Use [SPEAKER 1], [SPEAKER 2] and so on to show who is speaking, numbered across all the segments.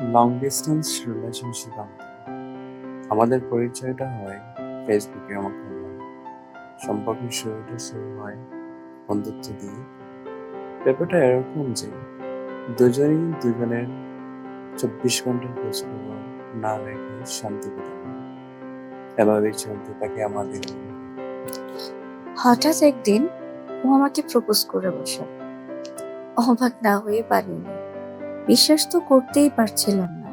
[SPEAKER 1] Long distance relationship আমাদের। পরিচয়টা হয় ফেসবুকে আমার সম্পর্কের শুরুটা শুরু হয় বন্ধুত্ব দিয়ে। ব্যাপারটা এরকম যে, দুজনেই দুজনের চব্বিশ ঘণ্টার খোঁজ খবর না রেখে শান্তি পেতে এভাবেই চলতে থাকে আমাদের
[SPEAKER 2] হঠাৎ একদিন ও আমাকে প্রপোজ করে বসে। অবাক না হয়ে পারিনি বিশ্বাস তো করতেই পারছিলাম না,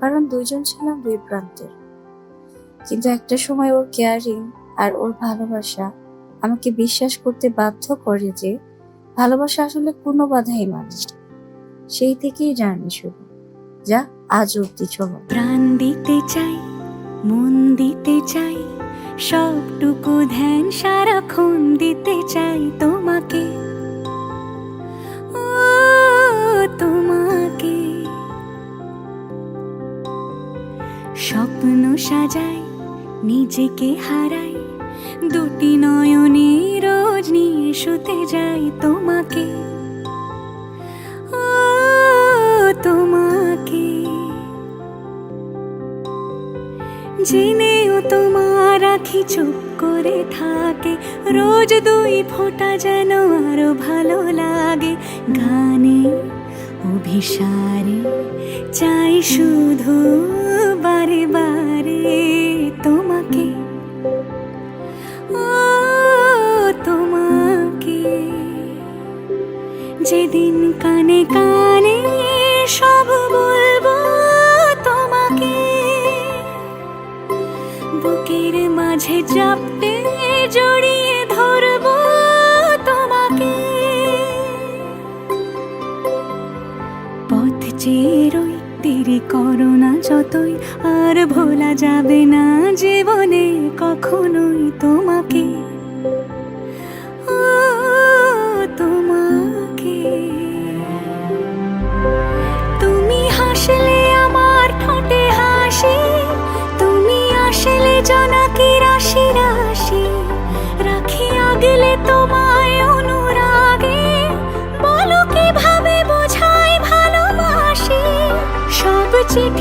[SPEAKER 2] কারণ দুইজন ছিলাম দুই প্রান্তের। কিন্তু একটা সময় ওর কেয়ারিং আর ওর ভালোবাসা আমাকে বিশ্বাস করতে বাধ্য করে যে ভালোবাসা আসলে কোনো বাধাই মানে সেই থেকেই জানি শুরু। যা আজ অব্দি চলো
[SPEAKER 3] প্রাণ দিতে চাই, মন দিতে চাই, সবটুকু ধ্যান সারাক্ষণ দিতে চাই তোমাকে। স্বপ্ন সাজাই নিজেকে হারাই দুটি নয়নে রোজ নিয়ে শুতে যাই তোমাকে। তোমাকে। জেনেও তোমার আখি চুপ করে থাকে, রোজ দুই ফোঁটা যেন আরও ভালো লাগে। গানে অভিসারে, চাই শুধু বারে বারে তোমাকে। ও তোমাকে, যেদিন কানে কানে সব বলব তোমাকে। বুকের মাঝে চাপতে জড়িয়ে রই দেরি করো যতই আর ভোলা যাবে না জীবনে কখনোই তোমাকে। তোমাকে। তুমি হাসলে আমার ঠোঁটে হাসি, তুমি আসলে জনাকি রাশি রাশি রাখি আগলে তোমায়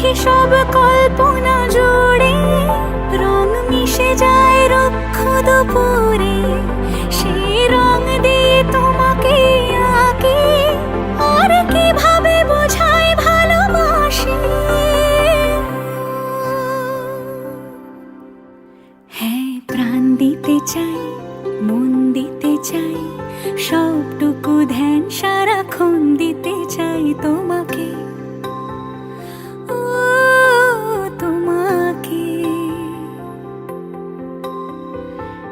[SPEAKER 3] চিঠি সব কল্পনা জুড়ে রং মিশে যায় রক্ষ দুপুরে। সেই রং দিয়ে তোমাকে আঁকি। আর কীভাবে বোঝাই ভালোবাসি? হ্যাঁ প্রাণ দিতে চাই, মন দিতে চাই, সবটুকু ধ্যান সারাক্ষণ দিতে চাই তোমাকে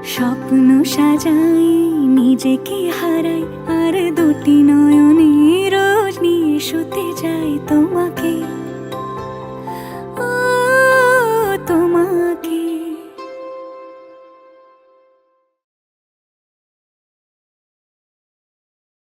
[SPEAKER 3] স্বপ্ন সাজাই নিজেকে হারাই আর দুটি নয়নে